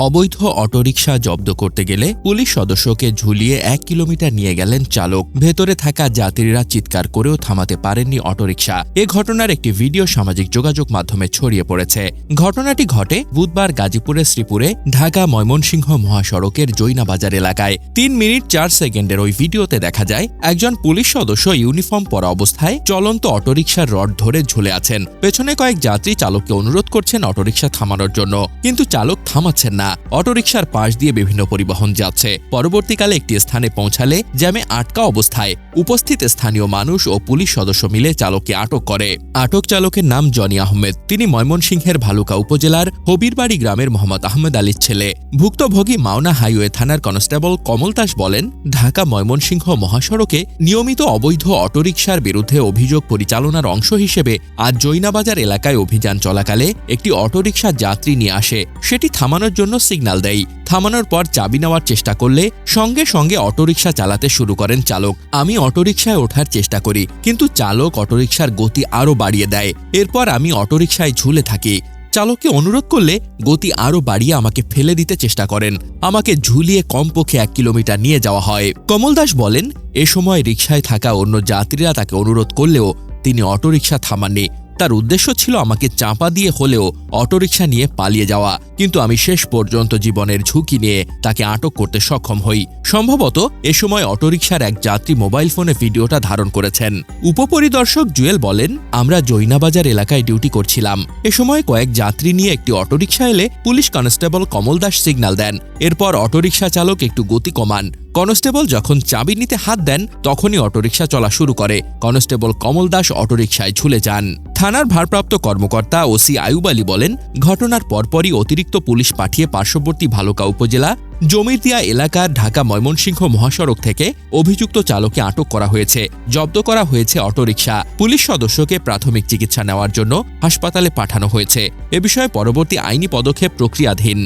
অবৈধ অটোরিকশা জব্দ করতে গেলে পুলিশ সদস্যকে ঝুলিয়ে এক কিলোমিটার নিয়ে গেলেন চালক। ভেতরে থাকা যাত্রীরা চিৎকার করেও থামাতে পারেননি অটোরিকশা। এ ঘটনার একটি ভিডিও সামাজিক যোগাযোগ মাধ্যমে ছড়িয়ে পড়েছে। ঘটনাটি ঘটে বুধবার গাজীপুরের শ্রীপুরে ঢাকা ময়মনসিংহ মহাসড়কের জৈনাবাজার এলাকায়। তিন মিনিট চার সেকেন্ডের ওই ভিডিওতে দেখা যায়, একজন পুলিশ সদস্য ইউনিফর্ম পরা অবস্থায় চলন্ত অটোরিকশার রড ধরে ঝুলে আছেন। পেছনে কয়েক যাত্রী চালককে অনুরোধ করছেন অটোরিকশা থামানোর জন্য। কিন্তু চালক থামাচ্ছেন না। অটোরিকশার পাশ দিয়ে বিভিন্ন পরিবহন যাচ্ছে। পরবর্তীকালে একটি স্থানে পৌঁছালে জ্যামে আটকা অবস্থায় উপস্থিত স্থানীয় মানুষ ও পুলিশ সদস্য মিলে চালককে আটক করে। আটক চালকের নাম জনি আহমেদ। তিনি ময়মনসিংহের ভালুকা উপজেলার হবিরবাড়ি গ্রামের মোহাম্মদ আহমেদ আলীর ছেলে। ভুক্তভোগী মাওনা হাইওয়ে থানার কনস্টেবল কমল দাস বলেন, ঢাকা ময়মনসিংহ মহাসড়কে নিয়মিত অবৈধ অটোরিকশার বিরুদ্ধে অভিযোগ পরিচালনার অংশ হিসেবে আজ জৈনাবাজার এলাকায় অভিযান চলাকালে একটি অটোরিকশা যাত্রী নিয়ে আসে। সেটি থামানোর জন্য সিগন্যাল দেয় থামানোর পর চাবি নেওয়ার চেষ্টা করলে সঙ্গে সঙ্গে অটোরিকশা চালাতে শুরু করেন চালক। আমি অটোরিকশায় ওঠার চেষ্টা করি, কিন্তু চালক অটোরিকশার গতি আরও বাড়িয়ে দেয়। এরপর আমি অটোরিকশায় ঝুলে থাকি। চালককে অনুরোধ করলে গতি আরও বাড়িয়ে আমাকে ফেলে দিতে চেষ্টা করেন। আমাকে ঝুলিয়ে কমপক্ষে এক কিলোমিটার নিয়ে যাওয়া হয়। কমল দাস বলেন, এ সময় রিকশায় থাকা অন্য যাত্রীরা তাকে অনুরোধ করলেও তিনি অটোরিকশা থামাননি। তার উদ্দেশ্য ছিল আমাকে চাপা দিয়ে হলেও অটোরিকশা নিয়ে পালিয়ে যাওয়া। কিন্তু আমি শেষ পর্যন্ত জীবনের ঝুঁকি নিয়ে তাকে আটক করতে সক্ষম হই। সম্ভবত এ সময় অটোরিকশার এক যাত্রী মোবাইল ফোনে ভিডিওটা ধারণ করেছেন। উপপরিদর্শক জুয়েল বলেন, আমরা জৈনাবাজার এলাকায় ডিউটি করছিলাম। এ সময় কয়েক যাত্রী নিয়ে একটি অটোরিকশা এলে police constable Kamal Das signal দেন। এরপর অটোরিকশা চালক একটু গতি কমান। কনস্টেবল যখন চাবি নিতে হাত দেন, তখনই অটোরিকশা চলা শুরু করে। কনস্টেবল কমল দাস অটোরিকশায় ঝুলে যান। থানার ভারপ্রাপ্ত কর্মকর্তা ওসি আয়ুব আলী বলেন, ঘটনার পরপরই অতিরিক্ত পুলিশ পাঠিয়ে পার্শ্ববর্তী ভালুকা উপজেলা জমিরদিয়া এলাকার ঢাকা ময়মনসিংহ মহাসড়ক থেকে অভিযুক্ত চালককে আটক করা হয়েছে। জব্দ করা হয়েছে অটোরিকশা। পুলিশ সদস্যকে প্রাথমিক চিকিৎসা নেওয়ার জন্য হাসপাতালে পাঠানো হয়েছে। এ বিষয়ে পরবর্তী আইনি পদক্ষেপ প্রক্রিয়াধীন।